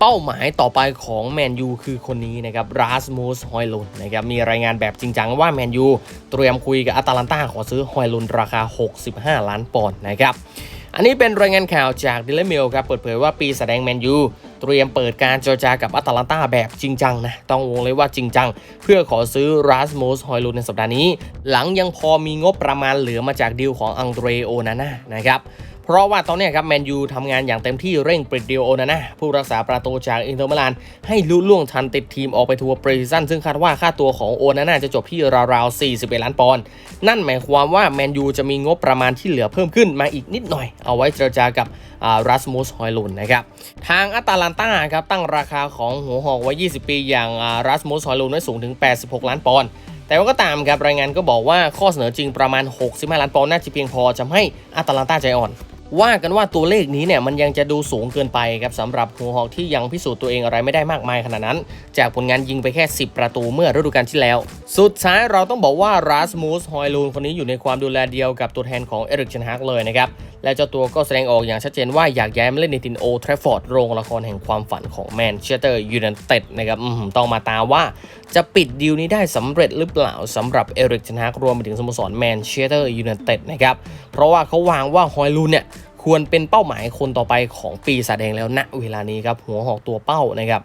เป้าหมายต่อไปของแมนยูคือคนนี้นะครับราสมูสฮอยลุนนะครับมีรายงานแบบจริงจังว่าแมนยูเตรียมคุยกับอาตาลันตาขอซื้อฮอยลุนราคา 65 ล้านปอนด์นะครับอันนี้เป็นรายงานข่าวจากดิลเลมิลครับเปิดเผยว่าปีแสดงแมนยูเตรียมเปิดการเจรจากับอาตาลันตาแบบจริงจังนะ ต้องวงเลยว่าจริงจัง เพื่อขอซื้อราสมูสฮอยลุนในสัปดาห์นี้ หลังยังพอมีงบประมาณเหลือมาจากดีลของอังเดรโอนาน่านะครับ เพราะว่าตอนนี้ครับแมนยูทำงานอย่างเต็มที่เร่งปลิดเดียวโอนานะผู้รักษาประตูจากอินเตอร์มิลานให้ลุล่วงทันติดทีมออกไปทัวร์ปรีซีซั่นซึ่งคาดว่าค่าตัวของโอนาน่าจะจบที่ราวๆ41 ล้านปอนด์นั่นหมายความว่าแมนยูจะมีงบประมาณที่เหลือเพิ่มขึ้นมาอีกนิดหน่อย เอาไว้เจรจากับรัสมูสฮอยลุนนะครับทางอัตาลันตาครับตั้งราคาของหัวหอกไว้ 20 ปี อย่างรัสมูสฮอยลุนไว้สูงถึง 86 ล้านปอนด์แต่ว่าก็ตามครับรายงานก็บอกว่าข้อเสนอจริงประมาณ 65 ล้านปอนด์น่าจะเพียงพอจะให้อัตลันตาใจอ่อน ว่ากันว่าตัวเลขนี้เนี่ยมันยังจะดูสูงเกินไปครับสำหรับหัวหอกที่ยังพิสูจน์ตัวเองอะไรไม่ได้มากมายขนาดนั้น จากผลงานยิงไปแค่ 10 ประตูเมื่อฤดูกาลที่แล้ว สุดท้ายเราต้องบอกว่าราสมูสฮอยลูนคนนี้อยู่ในความดูแลเดียวกับตัวแทนของเอริกเชนฮากเลยนะครับและเจ้าตัวก็แสดงออกอย่างชัดเจนว่าอยากย้ายมาเล่นในทินโอทรฟอร์ดโรงละครแห่งความฝันของแมนเชสเตอร์ยูไนเต็ดนะครับต้องมาตามว่า จะปิดดีลนี้ได้สำเร็จหรือเปล่าสำหรับเอริกเชนฮากรวมไปถึงสโมสรแมนเชสเตอร์ยูไนเต็ดนะครับ เพราะว่าเขาวางว่าฮอยลูนเนี่ยควรเป็นเป้าหมายคนต่อไปของปีศาจแดงแล้วณเวลานี้ครับหัวหอกตัวเป้านะครับ